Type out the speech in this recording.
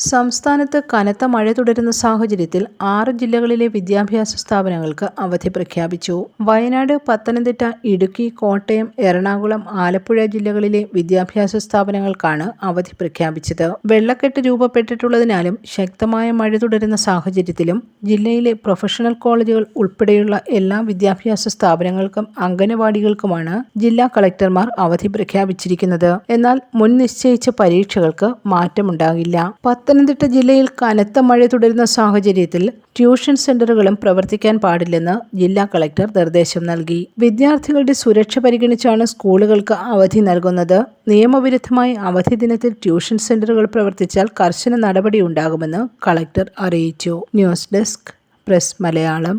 സംസ്ഥാനത്ത് കനത്ത മഴ തുടരുന്ന സാഹചര്യത്തിൽ ആറ് ജില്ലകളിലെ വിദ്യാഭ്യാസ സ്ഥാപനങ്ങൾക്ക് അവധി പ്രഖ്യാപിച്ചു. വയനാട് പത്തനംതിട്ട ഇടുക്കി കോട്ടയം എറണാകുളം ആലപ്പുഴ ജില്ലകളിലെ വിദ്യാഭ്യാസ സ്ഥാപനങ്ങൾക്കാണ് അവധി പ്രഖ്യാപിച്ചത്. വെള്ളക്കെട്ട് രൂപപ്പെട്ടിട്ടുള്ളതിനാലും ശക്തമായ മഴ തുടരുന്ന സാഹചര്യത്തിലും ജില്ലയിലെ പ്രൊഫഷണൽ കോളേജുകൾ ഉൾപ്പെടെയുള്ള എല്ലാ വിദ്യാഭ്യാസ സ്ഥാപനങ്ങൾക്കും അംഗനവാടികൾക്കുമാണ് ജില്ലാ കളക്ടർമാർ അവധി പ്രഖ്യാപിച്ചിരിക്കുന്നത്. എന്നാൽ മുൻ നിശ്ചയിച്ച പരീക്ഷകൾക്ക് മാറ്റമുണ്ടാകില്ല. പത്തനംതിട്ട ജില്ലയിൽ കനത്ത മഴ തുടരുന്ന സാഹചര്യത്തിൽ ട്യൂഷൻ സെന്ററുകളും പ്രവർത്തിക്കാൻ പാടില്ലെന്ന് ജില്ലാ കളക്ടർ നിർദ്ദേശം നൽകി. വിദ്യാർത്ഥികളുടെ സുരക്ഷ പരിഗണിച്ചാണ് സ്കൂളുകൾക്ക് അവധി നൽകുന്നത്. നിയമവിരുദ്ധമായി അവധി ദിനത്തിൽ ട്യൂഷൻ സെന്ററുകൾ പ്രവർത്തിച്ചാൽ കർശന നടപടി ഉണ്ടാകുമെന്ന് കളക്ടർ അറിയിച്ചു. News desk press Malayalam.